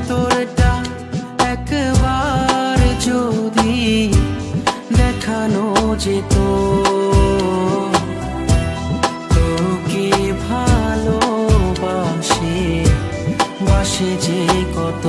ভেতরটা একবার যদি দেখানো যেত। তোকে ভালোবাসে যে কত।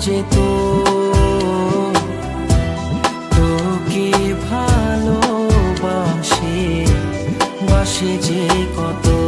যে তো তোকে ভালোবাসে বাসে যে কত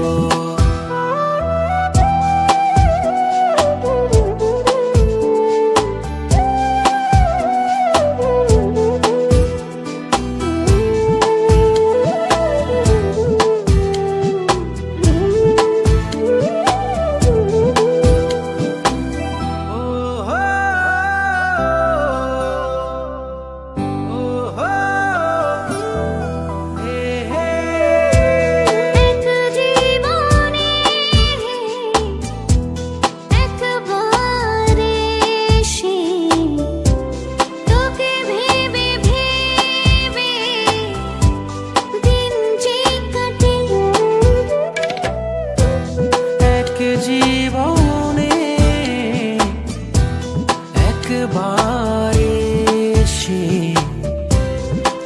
একবার এসে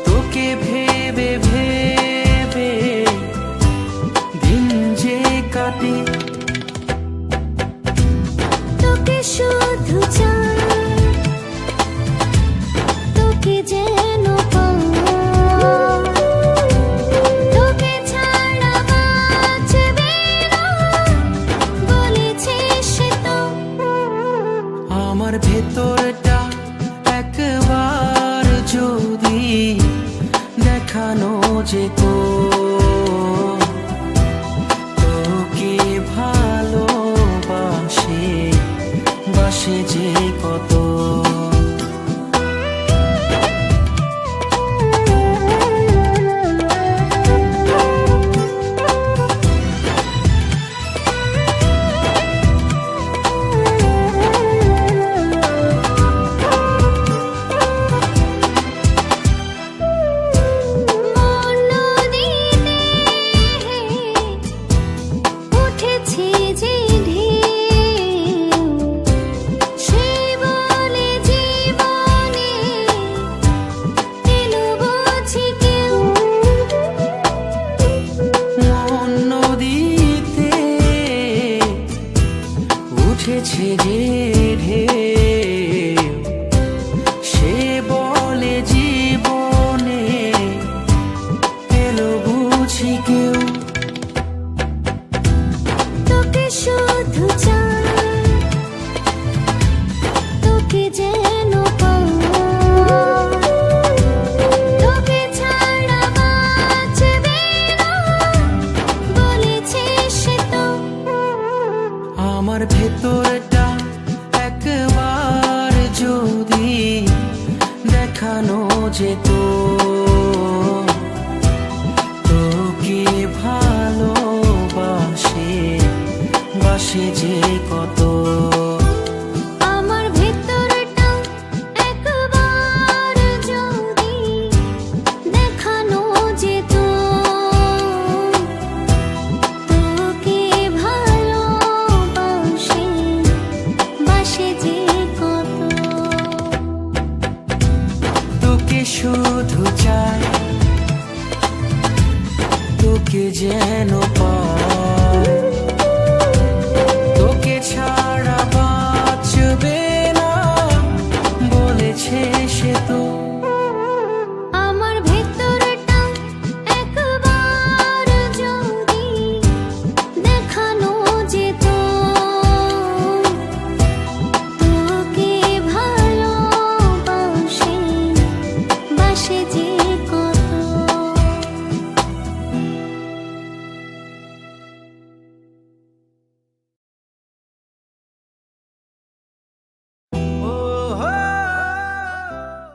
তোকে ভেবে ভেবে দিন যে কাটে। তোকে একবার যদি দেখানো যেত। She. আমার ভেতরটা একবার যদি দেখানো যেত। তোকে যেন পায় তোকে ছাড়া বাঁচবে না বলেছে সে তো